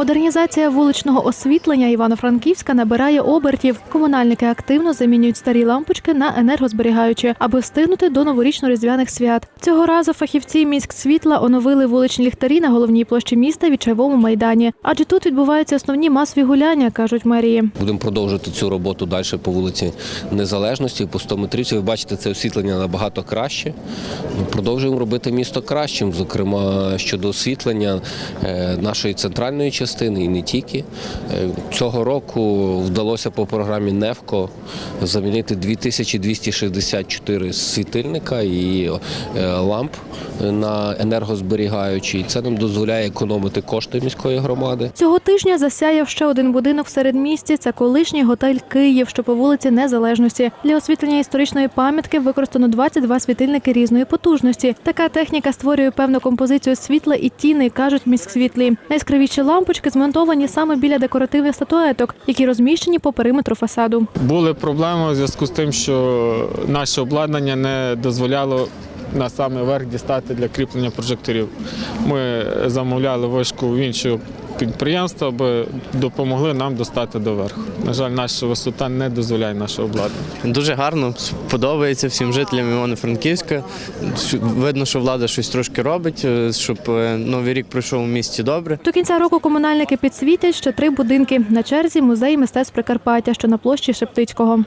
Модернізація вуличного освітлення Івано-Франківська набирає обертів. Комунальники активно замінюють старі лампочки на енергозберігаючі, аби встигнути до новорічно-різдвяних свят. Цього разу фахівці міськсвітла оновили вуличні ліхтарі на головній площі міста Вічайовому майдані. Адже тут відбуваються основні масові гуляння, кажуть мерії. Будемо продовжувати цю роботу далі по вулиці Незалежності, по 100 метрівці. Ви бачите, це освітлення набагато краще. Продовжуємо робити місто кращим, зокрема щодо освітлення е, нашої центральної частини і не тільки. Е, Цього року вдалося по програмі НЕВКО замінити 2264 світильника і е, ламп на енергозберігаючі. Це нам дозволяє економити кошти міської громади. Цього тижня засяяв ще один будинок в середмісті. Це колишній готель Київ, що по вулиці Незалежності. Для освітлення історичної пам'ятки використано 22 світильники різної потужності. Така техніка створює певну композицію світла і тіни, кажуть міськсвітлі. Найяскравіші лампочки змонтовані саме біля декоративних статуеток, які розміщені по периметру фасаду. Були проблеми у зв'язку з тим, що наше обладнання не дозволяло на саме верх дістати для кріплення прожекторів. Ми замовляли вишку в іншого підприємства, аби допомогли нам достати до верху. На жаль, наша висота не дозволяє наше обладнання. Дуже гарно, подобається всім жителям Івано-Франківська. Видно, що влада щось трошки робить, е, щоб е, новий рік пройшов у місті добре. До кінця року комунальники підсвітять ще три будинки. На черзі музей мистецтв Прикарпаття, що на площі Шептицького.